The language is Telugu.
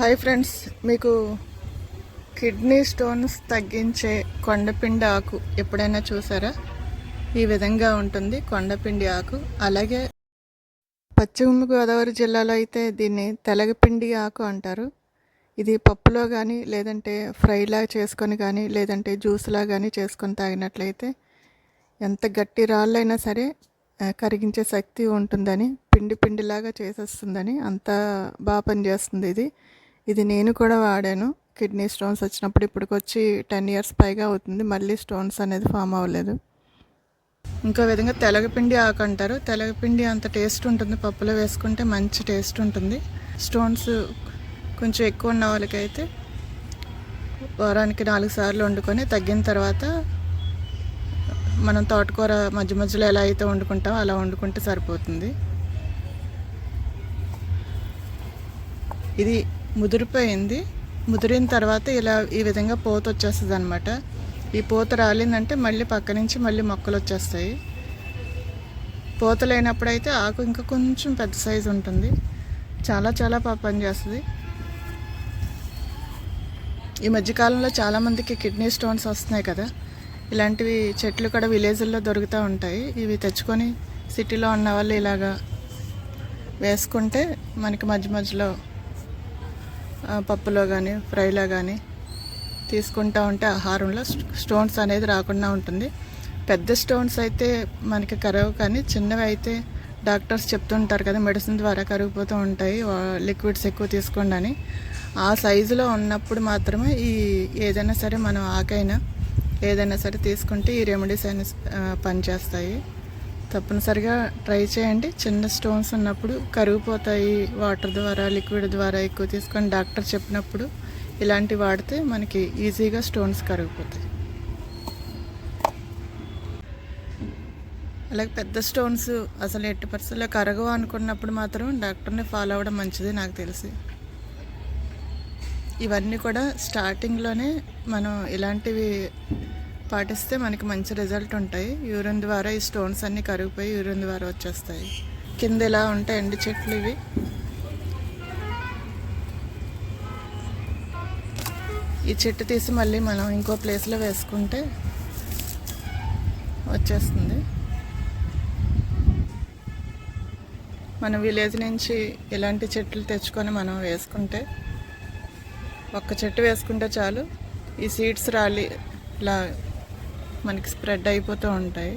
హాయ్ ఫ్రెండ్స్ మీకు కిడ్నీ స్టోన్స్ తగ్గించే కొండపిండి ఆకు ఎప్పుడైనా చూసారా? ఈ విధంగా ఉంటుంది కొండపిండి ఆకు. అలాగే పశ్చిమ గోదావరి జిల్లాలో అయితే దీన్ని తెలగపిండి ఆకు అంటారు. ఇది పప్పులో కానీ లేదంటే ఫ్రైలా చేసుకొని కానీ లేదంటే జ్యూస్లా కానీ చేసుకొని తాగినట్లయితే ఎంత గట్టి రాళ్ళైనా సరే కరిగించే శక్తి ఉంటుందని పిండి పిండిలాగా చేసేస్తుందని అంత బాగా పనిచేస్తుంది ఇది. ఇది నేను కూడా వాడాను. కిడ్నీ స్టోన్స్ వచ్చినప్పుడు ఇప్పటికొచ్చి టెన్ ఇయర్స్ పైగా అవుతుంది. మళ్ళీ స్టోన్స్ అనేది ఫామ్ అవ్వలేదు. ఇంకో విధంగా తెలగపిండి ఆకు అంటారు. తెలగపిండి అంత టేస్ట్ ఉంటుంది. పప్పులో వేసుకుంటే మంచి టేస్ట్ ఉంటుంది. స్టోన్స్ కొంచెం ఎక్కువ ఉన్న వాళ్ళకైతే వారానికి నాలుగు సార్లు వండుకొని తగ్గిన తర్వాత మనం తోటకూర మధ్య మధ్యలో ఎలా అయితే వండుకుంటామో అలా వండుకుంటే సరిపోతుంది. ఇది ముదిరిపోయింది. ముదిరిన తర్వాత ఇలా ఈ విధంగా పోత వచ్చేస్తుంది అనమాట ఈ పూత రాలిందంటే మళ్ళీ పక్క నుంచి మళ్ళీ మొక్కలు వచ్చేస్తాయి. పూత లేనప్పుడైతే ఆకు ఇంకా కొంచెం పెద్ద సైజు ఉంటుంది. చాలా చాలా బాగా పనిచేస్తుంది. ఈ మధ్యకాలంలో చాలామందికి కిడ్నీ స్టోన్స్ వస్తున్నాయి కదా. ఇలాంటివి చెట్లు కూడా విలేజ్ల్లో దొరుకుతూ ఉంటాయి. ఇవి తెచ్చుకొని సిటీలో ఉన్న వాళ్ళు ఇలాగా వేసుకుంటే మనకి మధ్య మధ్యలో పప్పులో కానీ ఫ్రైలో కానీ తీసుకుంటా ఉంటే ఆహారంలో స్టోన్స్ అనేది రాకుండా ఉంటుంది. పెద్ద స్టోన్స్ అయితే మనకి కరవు కానీ చిన్నవి అయితే డాక్టర్స్ చెప్తుంటారు కదా మెడిసిన్ ద్వారా కరిగిపోతూ ఉంటాయి లిక్విడ్స్ ఎక్కువ తీసుకోండి అని. ఆ సైజులో ఉన్నప్పుడు మాత్రమే ఈ ఏదైనా సరే మనం ఆకైనా ఏదైనా సరే తీసుకుంటే ఈ రెమెడీస్ అయినా పనిచేస్తాయి. తప్పనిసరిగా ట్రై చేయండి. చిన్న స్టోన్స్ ఉన్నప్పుడు కరిగిపోతాయి వాటర్ ద్వారా లిక్విడ్ ద్వారా ఎక్కువ తీసుకొని డాక్టర్ చెప్పినప్పుడు ఇలాంటివి వాడితే మనకి ఈజీగా స్టోన్స్ కరిగిపోతాయి. అలాగే పెద్ద స్టోన్స్ అసలు ఎట్టి పరిస్థితుల్లో కరగవు అనుకున్నప్పుడు మాత్రం డాక్టర్ని ఫాలో అవ్వడం మంచిది నాకు తెలిసి. ఇవన్నీ కూడా స్టార్టింగ్లోనే మనం ఇలాంటివి పాటిస్తే మనకి మంచి రిజల్ట్ ఉంటాయి. యూరిన్ ద్వారా ఈ స్టోన్స్ అన్నీ కరిగిపోయి యూరిన్ ద్వారా వచ్చేస్తాయి. కింద ఇలా ఉంటాయి ఎండు చెట్లు ఇవి. ఈ చెట్టు తీసి మళ్ళీ మనం ఇంకో ప్లేస్లో వేసుకుంటే వచ్చేస్తుంది. మన విలేజ్ నుంచి ఇలాంటి చెట్లు తెచ్చుకొని మనం వేసుకుంటే ఒక్క చెట్టు వేసుకుంటే చాలు. ఈ సీడ్స్ రాలి ఇలా మనకి స్ప్రెడ్ అయిపోతూ ఉంటాయి.